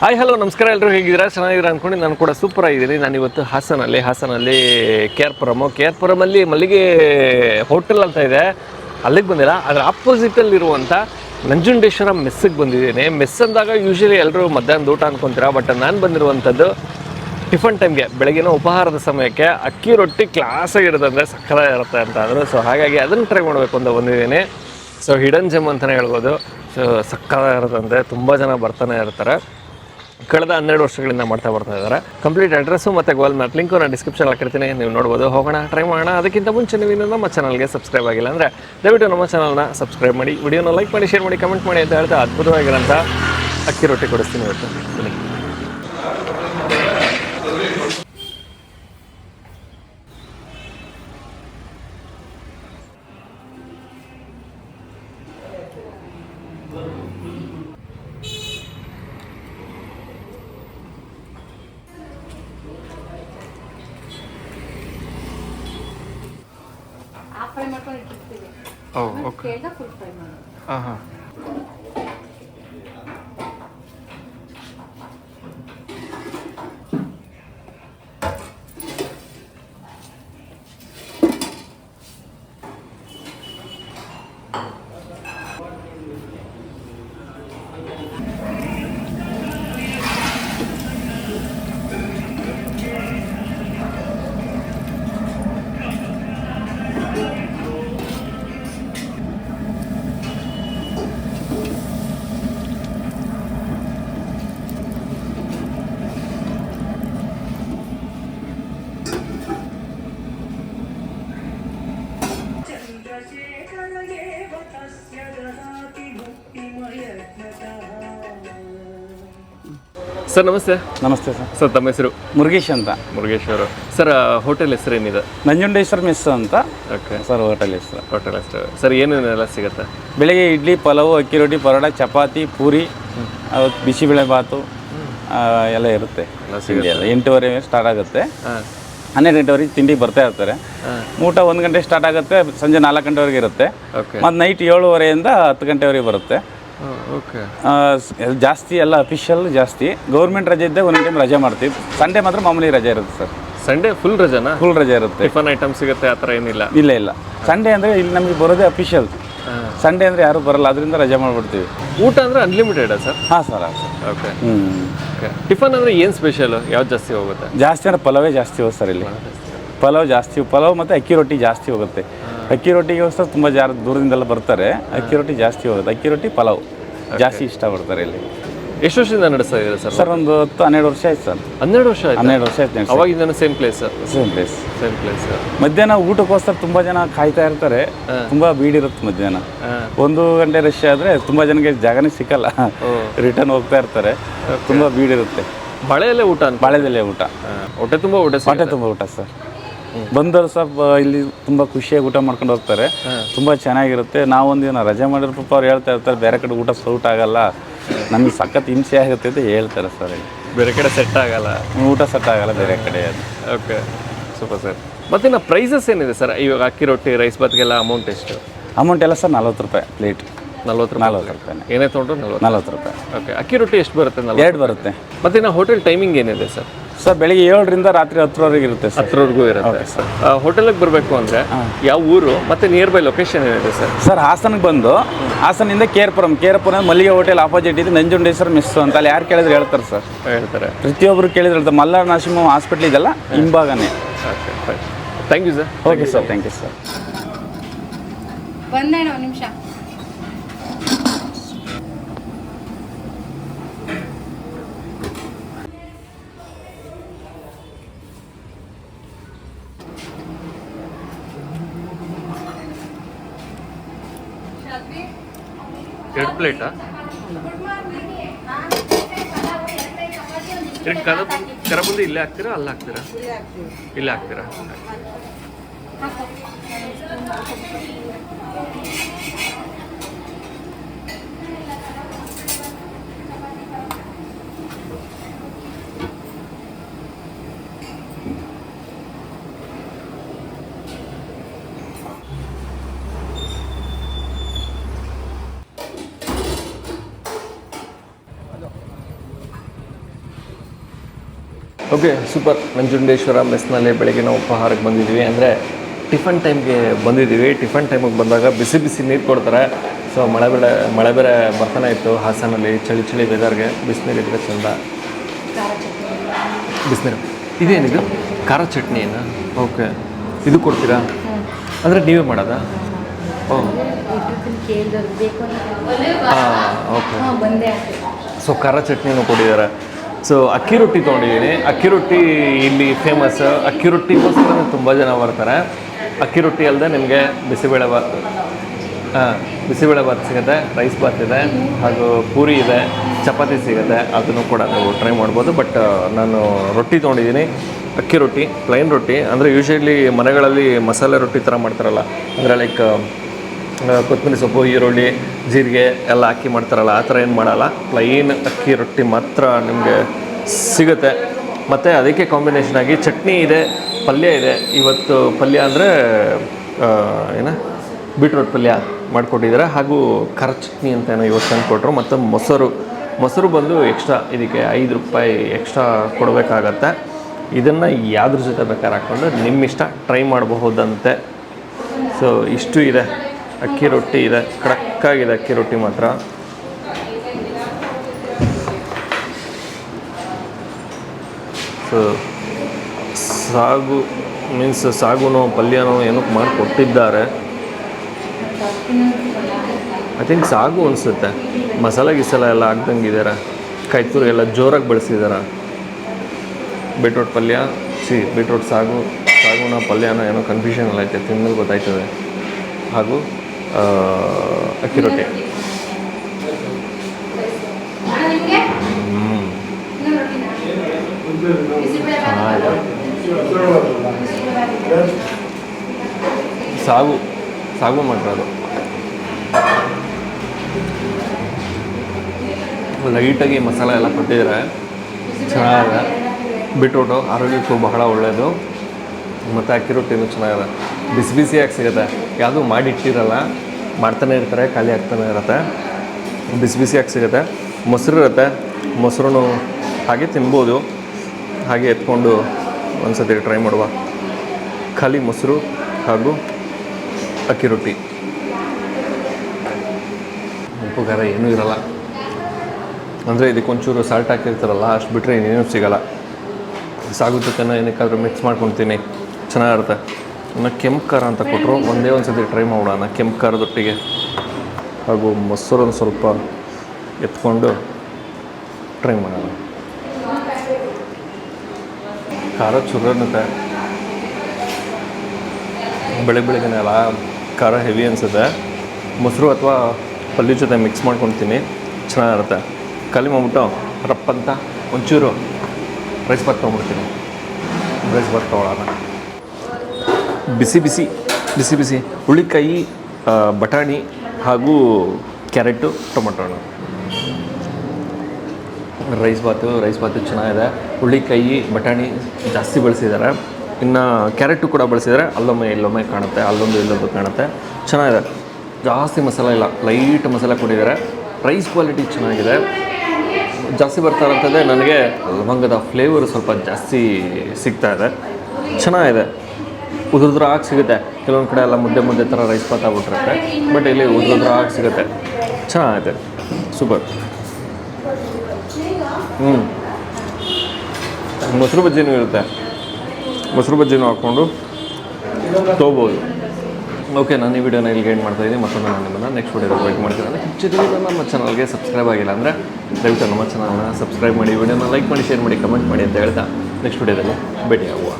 Hi hello ನಮಸ್ಕಾರ ಎಲ್ಲರೂ ಹೇಗಿದ್ದೀರಾ? ಚೆನ್ನಾಗಿದ್ದೀರಾ ಅಂದ್ಕೊಂಡು ನಾನು ಕೂಡ ಸೂಪರ್ ಆಗಿದ್ದೀನಿ. ನಾನು ಇವತ್ತು ಹಾಸನಲ್ಲಿ ಹಾಸನಲ್ಲಿ ಕೆ ಆರ್ ಪುರಮು ಕೆ ಮಲ್ಲಿಗೆ ಹೋಟೆಲ್ ಅಂತ ಇದೆ. ಅಲ್ಲಿಗೆ ಬಂದಿಲ್ಲ. ಅದರ ಆಪೋಸಿಟಲ್ಲಿರುವಂಥ ನಂಜುಂಡೇಶ್ವರ ಮೆಸ್ಸಿಗೆ ಬಂದಿದ್ದೀನಿ. ಮೆಸ್ ಅಂದಾಗ ಯೂಶಲಿ ಎಲ್ಲರೂ ಮಧ್ಯಾಹ್ನದ ಊಟ ಅನ್ಕೊಂತೀರಾ? ಬಟ್ ನಾನು ಬಂದಿರುವಂಥದ್ದು ಟಿಫನ್ ಟೈಮ್ಗೆ ಬೆಳಗಿನ ಉಪಹಾರದ ಸಮಯಕ್ಕೆ ಅಕ್ಕಿ ರೊಟ್ಟಿ ಕ್ಲಾಸಾಗಿರೋದಂದರೆ ಸಕ್ಕರೆ ಇರುತ್ತೆ ಅಂತ ಅಂದರು. ಸೊ ಹಾಗಾಗಿ ಅದನ್ನು ಟ್ರೈ ಮಾಡಬೇಕು ಅಂತ ಬಂದಿದ್ದೀನಿ. ಸೊ ಹಿಡನ್ ಜಮ್ ಅಂತಲೇ ಹೇಳ್ಬೋದು. ಸೊ ಸಕ್ಕತ್ತಾಗಿರುತ್ತಂತೆ ತುಂಬ ಜನ ಬರ್ತಾನೆ ಇರ್ತಾರೆ. ಕಳೆದ ಹನ್ನೆರಡು ವರ್ಷಗಳಿಂದ ಮಾಡ್ತಾ ಬರ್ತಾ ಇದ್ದಾರೆ. ಕಂಪ್ಲೀಟ್ ಅಡ್ರೆಸ್ಸು ಮತ್ತು ಗೋಲ್ ಮ್ಯಾಪ್ ಲಿಂಕು ನಾನು ಡಿಸ್ಕ್ರಿಪ್ಷನ್ ಹಾಕಿರ್ತೀನಿ. ನೀವು ನೋಡ್ಬೋದು. ಹೋಗೋಣ ಟ್ರೈ ಮಾಡೋಣ. ಅದಕ್ಕಿಂತ ಮುಂಚೆ ನೀವು ಇನ್ನೂ ನಮ್ಮ ಚಾನಲ್ಗೆ ಸಬ್ಸ್ಕ್ರೈಬ್ ಆಗಿಲ್ಲ ಅಂದರೆ ದಯವಿಟ್ಟು ನಮ್ಮ ಚಾನಲ್ನ ಸಬ್ಸ್ಕ್ರೈಬ್ ಮಾಡಿ. ವಿಡಿಯೋನ ಲೈಕ್ ಮಾಡಿ ಶೇರ್ ಮಾಡಿ ಕಮೆಂಟ್ ಮಾಡಿ ಅಂತ ಹೇಳ್ತಾ ಅದ್ಭುತವಾಗಿರೋಂಥ ಅಕ್ಕಿ ರೊಟ್ಟಿ ಕೊಡಿಸ್ತೀನಿ ಇವತ್ತು. ಬನ್ನಿ ಹಾಫ್ ಫ್ರೈ ಮಾಡ್ಕೊಂಡು ಓ ಓಕೆ ಫುಲ್ ಫ್ರೈ ಮಾಡೋದು. ಹಾಂ ಹಾಂ ಸರ್ ನಮಸ್ತೆ. ನಮಸ್ತೆ ಸರ್. ಸರ್ ತಮ್ಮ ಹೆಸರು? ಮುರುಗೇಶ್ ಅಂತ. ಮುರುಗೇಶ್ವರು ಸರ್ ಹೋಟೆಲ್ ಹೆಸರೇನಿದೆ ನಂಜುಂಡೇಶ್ವರ ಮೆಸ್ ಅಂತ. ಓಕೆ. ಸರ್ ಹೋಟೆಲ್ ಹೆಸರು. ಹೋಟೆಲ್ ಹೆಸರು. ಸರ್ ಏನೇನೆಲ್ಲ ಸಿಗುತ್ತೆ? ಬೆಳಿಗ್ಗೆ ಇಡ್ಲಿ ಪಲಾವು ಅಕ್ಕಿ ರೊಟ್ಟಿ ಪರೋಟ ಚಪಾತಿ ಪೂರಿ ಅವತ್ತು ಬಿಸಿಬೇಳೆ ಬಾತು ಆ, ಎಲ್ಲ ಇರುತ್ತೆ. ಎಂಟೂವರೆ ಸ್ಟಾರ್ಟ್ ಆಗುತ್ತೆ. ಹನ್ನೆರಡು ಗಂಟೆವರೆಗೆ ತಿಂಡಿ ಬರ್ತಾ ಇರ್ತಾರೆ. ಊಟ ಒಂದು ಗಂಟೆ ಸ್ಟಾರ್ಟ್ ಆಗುತ್ತೆ ಸಂಜೆ ನಾಲ್ಕು ಗಂಟೆವರೆಗೆ ಇರುತ್ತೆ. ಮತ್ತು ನೈಟ್ ಏಳುವರೆಯಿಂದ ಹತ್ತು ಗಂಟೆವರೆಗೆ ಬರುತ್ತೆ. ಓಕೆ ಆ, ಜಾಸ್ತಿ ಎಲ್ಲ ಅಫಿಷಿಯಲ್ ಜಾಸ್ತಿ. ಗೌರ್ಮೆಂಟ್ ರಜೆ ಇದ್ದೆ ಒಂದ್ ಟೈಮ್ ರಜೆ ಮಾಡ್ತೀವಿ. ಸಂಡೇ ಮಾತ್ರ ಮಾಮೂಲಿ ರಜೆ ಇರುತ್ತೆ ಸರ್. ಸಂಡೇ ಫುಲ್ ರಜಾ ಫುಲ್ ರಜೆ ಇರುತ್ತೆ. ಟಿಫನ್ ಐಟಮ್ ಸಿಗುತ್ತೆ ಆ ಥರ ಏನಿಲ್ಲ? ಇಲ್ಲ ಇಲ್ಲ. ಸಂಡೇ ಅಂದರೆ ಇಲ್ಲಿ ನಮಗೆ ಬರೋದೇ ಅಫಿಷಿಯಲ್ ಸಂಡೇ ಅಂದರೆ ಯಾರು ಬರಲ್ಲ ಅದರಿಂದ ರಜೆ ಮಾಡಿಬಿಡ್ತೀವಿ. ಊಟ ಅಂದರೆ ಅನ್ಲಿಮಿಟೆಡ್ ಸರ್? ಹಾಂ ಸರ್ ಹಾಂ ಸರ್. ಓಕೆ ಹ್ಞೂ ಓಕೆ ಟಿಫನ್ ಅಂದರೆ ಏನು ಸ್ಪೆಷಲ್ ಯಾವ್ದು ಜಾಸ್ತಿ ಹೋಗುತ್ತೆ? ಜಾಸ್ತಿ ಅಂದರೆ ಪಲಾವೇ ಜಾಸ್ತಿ ಹೋಗುತ್ತೆ ಸರ್ ಇಲ್ಲಿ. ಪಲಾವ್ ಜಾಸ್ತಿ. ಪಲಾವ್ ಮತ್ತು ಅಕ್ಕಿ ರೊಟ್ಟಿ ಜಾಸ್ತಿ ಹೋಗುತ್ತೆ. ಅಕ್ಕಿ ರೊಟ್ಟಿಗೋಸ್ಕರ ತುಂಬ ಜಾರ ದೂರದಿಂದೆಲ್ಲ ಬರ್ತಾರೆ. ಅಕ್ಕಿ ರೊಟ್ಟಿ ಜಾಸ್ತಿ ಹೋಗುತ್ತೆ. ಅಕ್ಕಿ ರೊಟ್ಟಿ ಪಲಾವ್. ಜಾಸ್ತಿ ಇಷ್ಟಪಡ್ತಾರೆ ಇಲ್ಲಿ. ಎಷ್ಟು ವರ್ಷದಿಂದ ನಡೆಸ್ತಾ ಇದ್ದಾರೆ ಸರ್? ಸರ್ ಒಂದು ಹತ್ತು ಹನ್ನೆರಡು ವರ್ಷ ಆಯ್ತು ಸರ್. ಹನ್ನೆರಡು ವರ್ಷ ಆಯ್ತು? ಹನ್ನೆರಡು ವರ್ಷ ಆಯ್ತು ಅವಾಗ ಅವಾಗಿಂದ same place same place same place ಮಧ್ಯಾಹ್ನ ಊಟಕ್ಕೋಸ್ಕರ ತುಂಬ ಜನ ಕಾಯ್ತಾ ಇರ್ತಾರೆ. ತುಂಬ ಬೀಡಿರುತ್ತೆ ಮಧ್ಯಾಹ್ನ. ಒಂದು ಗಂಟೆ ರಶ್ ಆದರೆ ತುಂಬ ಜನಕ್ಕೆ ಜಾಗನೇ ಸಿಕ್ಕಲ್ಲ. ರಿಟರ್ನ್ ಹೋಗ್ತಾ ಇರ್ತಾರೆ. ತುಂಬ ಬೀಡಿರುತ್ತೆ. ಬಳೆಯಲ್ಲೇ ಊಟ ಬಳೆದಲ್ಲೇ ಬಾಳೆದೆಲೆ ಊಟ. ಹೊಟ್ಟೆ ತುಂಬ ಊಟ. ಹೊಟ್ಟೆ ತುಂಬ ಊಟ ಸರ್. ಬಂದವರು ಸಹ ಇಲ್ಲಿ ತುಂಬ ಖುಷಿಯಾಗಿ ಊಟ ಮಾಡ್ಕೊಂಡು ಹೋಗ್ತಾರೆ. ತುಂಬ ಚೆನ್ನಾಗಿರುತ್ತೆ. ನಾವೊಂದಿನ ದಿನ ರಜೆ ಮಾಡಿರೋ ಪಾಪ ಅವ್ರು ಹೇಳ್ತಾ ಇರ್ತಾರೆ ಬೇರೆ ಕಡೆ ಊಟ ಸೌಟ್ ಆಗಲ್ಲ. ನಮಗೆ ಸಖತ್ ಹಿಂಸೆ ಆಗುತ್ತೆ ಅಂತ ಹೇಳ್ತಾರೆ ಸರ್ ಇಲ್ಲಿ. ಬೇರೆ ಕಡೆ ಸೆಟ್ ಆಗಲ್ಲ. ಊಟ ಸೆಟ್ ಆಗಲ್ಲ ಬೇರೆ ಕಡೆ ಅದು ಓಕೆ ಸೂಪರ್ ಸರ್ ಮತ್ತಿನ್ನು ಪ್ರೈಸಸ್ ಏನಿದೆ ಸರ್ ಇವಾಗ ಅಕ್ಕಿ ರೊಟ್ಟಿ ರೈಸ್ ಬಾತ್ಗೆಲ್ಲ ಅಮೌಂಟ್ ಎಷ್ಟು? ಅಮೌಂಟ್ ಎಲ್ಲ ಸರ್ ನಲ್ವತ್ತು ರೂಪಾಯಿ ಪ್ಲೇಟ್ ನಲ್ವತ್ತು ನಲ್ವತ್ತು ರೂಪಾಯಿ ಏನೇ ತೊಗೊಂಡ್ರು ನಲ್ವತ್ತು. ನಲ್ವತ್ತು ರೂಪಾಯಿ. ಓಕೆ ಅಕ್ಕಿ ರೊಟ್ಟಿ ಎಷ್ಟು ಬರುತ್ತೆ ಎರಡು ಬರುತ್ತೆ. ಮತ್ತಿನ್ನು ಹೋಟೆಲ್ ಟೈಮಿಂಗ್ ಏನಿದೆ ಸರ್ ಸರ್ ಬೆಳಿಗ್ಗೆ ಏಳರಿಂದ ರಾತ್ರಿ ಹತ್ತರವರೆಗೆ ಇರುತ್ತೆ ಸರ್. ಇರುತ್ತೆ ಇರುತ್ತೆ ಹೋಟೆಲಿಗೆ ಬರಬೇಕು ಅಂದರೆ ಯಾವ ಊರು ಮತ್ತು ನಿಯರ್ ಬೈ ಲೊಕೇಶನ್ ಏನಿದೆ ಸರ್? ಸರ್ ಹಾಸನಕ್ಕೆ ಬಂದು ಹಾಸನಿಂದ ಕೇರ್ಪುರಂ. ಕೇರ್ಪುರಂ ಮಲ್ಲಿಗೆ ಹೋಟೆಲ್ ಆಪೋಸಿಟ್ ಇದೆ ನಂಜುಂಡೇಶ್ವರ ಮಿಸ್ ಅಂತ ಅಲ್ಲಿ ಯಾರು ಕೇಳಿದ್ರೆ ಹೇಳ್ತಾರೆ ಸರ್. ಹೇಳ್ತಾರೆ. ಪ್ರತಿಯೊಬ್ಬರು ಕೇಳಿದ್ರೆ ಹೇಳ್ತಾರೆ. ಮಲ್ಲಾರ್ ನರಸಿಂಹ ಹಾಸ್ಪಿಟ್ಲ್ ಇದೆಲ್ಲ ಹಿಂಭಾಗನೇ. Okay thank you sir okay sir thank you sir ಬಂದೆ ಒಂದು ನಿಮಿಷ. ಎರಡು ಪ್ಲೇಟಾ? ಎರಡು ಕರ ಕರಬುಂದಿ ಇಲ್ಲೇ ಹಾಕ್ತೀರಾ ಅಲ್ಲ ಹಾಕ್ತೀರಾ? ಇಲ್ಲೇ ಹಾಕ್ತೀರಾ? ಓಕೆ ಸೂಪರ್ ನಂಜುಂಡೇಶ್ವರ ಮೆಸ್ನಲ್ಲಿ ಬೆಳಗ್ಗೆ ನಾವು ಉಪಹಾರಕ್ಕೆ ಬಂದಿದ್ದೀವಿ ಅಂದರೆ ಟಿಫನ್ ಟೈಮ್ಗೆ ಬಂದಿದ್ದೀವಿ ಟಿಫನ್ ಟೈಮಿಗೆ ಬಂದಾಗ ಬಿಸಿ ಬಿಸಿ ನೀರು ಕೊಡ್ತಾರೆ ಸೊ ಮಳೆ ಬೇಡ ಮಳೆ ಬೇರೆ ಬರ್ತಾನೆ ಇತ್ತು ಹಾಸನಲ್ಲಿ ಚಳಿ ಚಳಿ ವೆದರ್ಗೆ ಬಿಸಿನೀರು ಇದ್ದರೆ ಚಂದ ಬಿಸಿನೀರು ಇದೇನಿದು ಖಾರ ಚಟ್ನಿನ ಓಕೆ ಇದು ಕೊಡ್ತೀರಾ ಅಂದರೆ ನೀವೇ ಮಾಡೋದಾ ಓ ಹಾಂ ಓಕೆ ಸೊ ಖಾರ ಚಟ್ನಿನೂ ಕೊಟ್ಟಿದ್ದಾರೆ. ಸೊ ಅಕ್ಕಿ ರೊಟ್ಟಿ ತೊಗೊಂಡಿದ್ದೀನಿ. ಅಕ್ಕಿ ರೊಟ್ಟಿ ಇಲ್ಲಿ ಫೇಮಸ್ ಅಕ್ಕಿ ರೊಟ್ಟಿಗೋಸ್ಕರ ತುಂಬ ಜನ ಬರ್ತಾರೆ. ಅಕ್ಕಿ ರೊಟ್ಟಿ ಅಲ್ಲದೆ ನಿಮಗೆ ಬಿಸಿಬೇಳೆ ಬಾತ್ ಹಾಂ, ಬಿಸಿಬೇಳೆ ಬಾತ್ ಸಿಗುತ್ತೆ ರೈಸ್ ಬಾತ್ ಇದೆ, ಹಾಗೂ ಪೂರಿ ಇದೆ, ಚಪಾತಿ ಸಿಗುತ್ತೆ. ಅದನ್ನು ಕೂಡ ನೀವು ಟ್ರೈ ಮಾಡ್ಬೋದು. ಬಟ್ ನಾನು ರೊಟ್ಟಿ ತೊಗೊಂಡಿದ್ದೀನಿ. ಅಕ್ಕಿ ರೊಟ್ಟಿ ಪ್ಲೈನ್ ರೊಟ್ಟಿ. ಅಂದರೆ ಯೂಶ್ವಲಿ ಮನೆಗಳಲ್ಲಿ ಮಸಾಲೆ ರೊಟ್ಟಿ ಥರ ಮಾಡ್ತಾರಲ್ಲ, ಅಂದರೆ ಲೈಕ್ ಕೊತ್ತಂಬರಿ ಸೊಪ್ಪು, ಈರುಳ್ಳಿ, ಜೀರಿಗೆ ಎಲ್ಲ ಹಾಕಿ ಮಾಡ್ತಾರಲ್ಲ, ಆ ಥರ ಏನು ಮಾಡಲ್ಲ. ಪ್ಲೈನ್ ಅಕ್ಕಿ ರೊಟ್ಟಿ ಮಾತ್ರ ನಿಮಗೆ ಸಿಗುತ್ತೆ. ಮತ್ತು ಅದಕ್ಕೆ ಕಾಂಬಿನೇಷನ್ ಆಗಿ ಚಟ್ನಿ ಇದೆ, ಪಲ್ಯ ಇದೆ. ಇವತ್ತು ಪಲ್ಯ ಅಂದರೆ ಏನ? ಬೀಟ್ರೋಟ್ ಪಲ್ಯ ಮಾಡಿಕೊಟ್ಟಿದ್ದಾರೆ. ಹಾಗೂ ಖರ ಚಟ್ನಿ ಅಂತ ಏನೋ ಇವತ್ತು ತಂದು ಕೊಟ್ಟರು ಮತ್ತು ಮೊಸರು. ಮೊಸರು ಬಂದು ಎಕ್ಸ್ಟ್ರಾ ಇದಕ್ಕೆ ಐದು ರೂಪಾಯಿ ಎಕ್ಸ್ಟ್ರಾ ಕೊಡಬೇಕಾಗತ್ತೆ. ಇದನ್ನು ಯಾವ್ದ್ರ ಜೊತೆ ಬೇಕಾದ್ರೆ ಹಾಕ್ಕೊಂಡು ನಿಮ್ಮಿಷ್ಟ ಟ್ರೈ ಮಾಡಬಹುದಂತೆ. ಸೊ ಇಷ್ಟು ಇದೆ. ಅಕ್ಕಿ ರೊಟ್ಟಿ ಇದೆ ಕಡಕ್ಕಾಗಿದೆ ಅಕ್ಕಿ ರೊಟ್ಟಿ ಮಾತ್ರ. ಸೊ ಸಾಗು ಮೀನ್ಸ್ ಸಾಗುನೋ, ಪಲ್ಯನೋ ಏನೋ ಮಾಡಿಕೊಟ್ಟಿದ್ದಾರೆ. ಐ ಥಿಂಕ್ ಸಾಗು ಅನಿಸುತ್ತೆ. ಮಸಾಲೆ ಗಿಸಲ ಎಲ್ಲ ಹಾಕ್ದಂಗಿದ್ದಾರೆ ಕಾಯ್ತುರಿ ಎಲ್ಲ ಜೋರಾಗಿ ಬೆಳೆಸಿದಾರ? ಬೀಟ್ರೋಟ್ ಪಲ್ಯ ಸಿ ಬೀಟ್ರೋಟ್ ಸಾಗು, ಸಾಗುನ, ಪಲ್ಯನೋ ಏನೋ ಕನ್ಫ್ಯೂಷನ್ ಎಲ್ಲ ಐತೆ ತಿನ್ನಲು ಗೊತ್ತಾಯ್ತದೆ. ಹಾಗೂ ಅಕ್ಕಿ ರೊಟ್ಟಿ. ಸಾಗು ಸಾಗು ಅದು. ಲೈಟಾಗಿ ಮಸಾಲೆ ಎಲ್ಲ ಕೊಟ್ಟಿದ್ದಾರೆ ಚೆನ್ನಾಗಿದೆ. ಬಿಟ್ಬಿಟ್ಟು ಆರೋಗ್ಯಕ್ಕೂ ಬಹಳ ಒಳ್ಳೆಯದು ಮತ್ತು ಅಕ್ಕಿ ರೊಟ್ಟಿನೂ ಚೆನ್ನಾಗಿದೆ. ಬಿಸಿ ಬಿಸಿಯಾಗಿ ಸಿಗುತ್ತೆ. ಯಾವುದೂ ಮಾಡಿಟ್ಟಿರಲ್ಲ. ಮಾಡ್ತಾನೆ ಇರ್ತಾರೆ, ಖಾಲಿ ಆಗ್ತಾನೆ ಇರುತ್ತೆ. ಬಿಸಿ ಬಿಸಿಯಾಗಿ ಸಿಗುತ್ತೆ. ಮೊಸರು ಇರುತ್ತೆ. ಮೊಸರು ಹಾಗೆ ತಿನ್ಬೋದು. ಹಾಗೆ ಎತ್ಕೊಂಡು ಒಂದ್ಸತಿ ಟ್ರೈ ಮಾಡುವ. ಖಾಲಿ ಮೊಸರು ಹಾಗೂ ಅಕ್ಕಿ ರೊಟ್ಟಿ. ಉಪ್ಪು ಖಾರ ಏನೂ ಇರಲ್ಲ. ಅಂದರೆ ಇದಕ್ಕೊಂಚೂರು ಸಾಲ್ಟ್ ಹಾಕಿರ್ತಾರಲ್ಲ, ಅಷ್ಟು ಬಿಟ್ಟರೆ ಇನ್ನೇನು ಸಿಗಲ್ಲ. ಸಾಗು ಜೊತೆನ ಏನಕ್ಕಾದರೂ ಮಿಕ್ಸ್ ಮಾಡ್ಕೊತೀನಿ. ಚೆನ್ನಾಗಿರುತ್ತೆ. ಇನ್ನು ಕೆಂಪು ಖಾರ ಅಂತ ಕೊಟ್ಟರು ಒಂದೇ ಒಂದು ಸತಿ ಟ್ರೈ ಮಾಡೋಣ. ಕೆಂಪು ಖಾರದೊಟ್ಟಿಗೆ ಹಾಗೂ ಮೊಸರನ್ನು ಸ್ವಲ್ಪ ಎತ್ಕೊಂಡು ಟ್ರೈ ಮಾಡೋಣ. ಖಾರ ಚುರ ಅನ್ನುತ್ತೆ. ಬೆಳಗ್ಗೆ ಅಲ್ಲ ಖಾರ ಹೆವಿ ಅನಿಸುತ್ತೆ. ಮೊಸರು ಅಥವಾ ಪಲ್ಯ ಜೊತೆ ಮಿಕ್ಸ್ ಮಾಡ್ಕೊತೀನಿ. ಚೆನ್ನಾಗಿರುತ್ತೆ ಖಾಲಿ ಮಾಡ್ಬಿಟ್ಟು ರಪ್ಪಂತ ಒಂಚೂರು ರೈಸ್ ಬಾತ್ ತೊಗೊಂಡ್ಬಿಡ್ತೀನಿ. ರೈಸ್ ಬಾತ್ ತೊಗೊಳ್ಳೋಣ. ಬಿಸಿ ಬಿಸಿ ಬಿಸಿ ಬಿಸಿ. ಹುಳಿಕಾಯಿ ಬಟಾಣಿ ಹಾಗೂ ಕ್ಯಾರೆಟು ಟೊಮೊಟೊ ಹಣ್ಣು. ರೈಸ್ ಬಾತು ರೈಸ್ ಬಾತು ಚೆನ್ನಾಗಿದೆ. ಹುಳಿಕಾಯಿ ಬಟಾಣಿ ಜಾಸ್ತಿ ಬಳಸಿದ್ದಾರೆ. ಇನ್ನು ಕ್ಯಾರೆಟು ಕೂಡ ಬಳಸಿದ್ದಾರೆ. ಅಲ್ಲೊಮ್ಮೆ ಇಲ್ಲೊಮ್ಮೆ ಕಾಣುತ್ತೆ. ಅಲ್ಲೊಂದು ಇಲ್ಲೊಂದು ಕಾಣುತ್ತೆ. ಚೆನ್ನಾಗಿದೆ. ಜಾಸ್ತಿ ಮಸಾಲೆ ಇಲ್ಲ. ಲೈಟ್ ಮಸಾಲೆ ಕೊಟ್ಟಿದ್ದಾರೆ. ರೈಸ್ ಕ್ವಾಲಿಟಿ ಚೆನ್ನಾಗಿದೆ. ಜಾಸ್ತಿ ಬರ್ತಾ ಇರೋಂಥದ್ದೇ ನನಗೆ ಲವಂಗದ ಫ್ಲೇವರ್ ಸ್ವಲ್ಪ ಜಾಸ್ತಿ ಸಿಗ್ತಾ ಇದೆ. ಚೆನ್ನಾಗಿದೆ. ಉದುರುದ್ರಾಗಿ ಸಿಗುತ್ತೆ. ಕೆಲವೊಂದು ಕಡೆ ಎಲ್ಲ ಮುದ್ದೆ ಮುದ್ದೆ ಥರ ರೈಸ್ ಪಾತ್ ಆಗ್ಬಿಟ್ಟಿರುತ್ತೆ. ಬಟ್ ಇಲ್ಲಿ ಉದುರುದ್ರಾಗಿ ಸಿಗುತ್ತೆ. ಚೆನ್ನಾಗೈತೆ. ಸೂಪರ್ ಹ್ಞೂ ಮೊಸರು ಬಜ್ಜಿನೂ ಇರುತ್ತೆ. ಮೊಸರು ಬಜ್ಜಿನೂ ಹಾಕ್ಕೊಂಡು ತೊಗೋಬೋದು ಓಕೆ ನಾನು ಈ ವಿಡಿಯೋನ ಇಲ್ಲಿ ಗೈಡ್ ಮಾಡ್ತಾ ಇದ್ದೀನಿ. ಮತ್ತೊಮ್ಮೆ ನಾನು ನಿಮ್ಮನ್ನು ನೆಕ್ಸ್ಟ್ ವಿಡಿಯೋ ವೈಟ್ ಮಾಡ್ತೀನಿ. ಹೆಚ್ಚಿನ ನಮ್ಮ ಚಾನಲ್ಗೆ ಸಬ್ಸ್ಕ್ರೈಬ್ ಆಗಿಲ್ಲ ಅಂದರೆ ದಯವಿಟ್ಟು ನಮ್ಮ ಚಾನಲ್ನ ಸಬ್ಸ್ಕ್ರೈಬ್ ಮಾಡಿ ವಿಡಿಯೋನ ಲೈಕ್ ಮಾಡಿ ಶೇರ್ ಮಾಡಿ ಕಮೆಂಟ್ ಮಾಡಿ ಅಂತ ಹೇಳ್ತಾ ನೆಕ್ಸ್ಟ್ ವಿಡಿಯೋದಲ್ಲಿ ಭೇಟಿ ಆಗುವ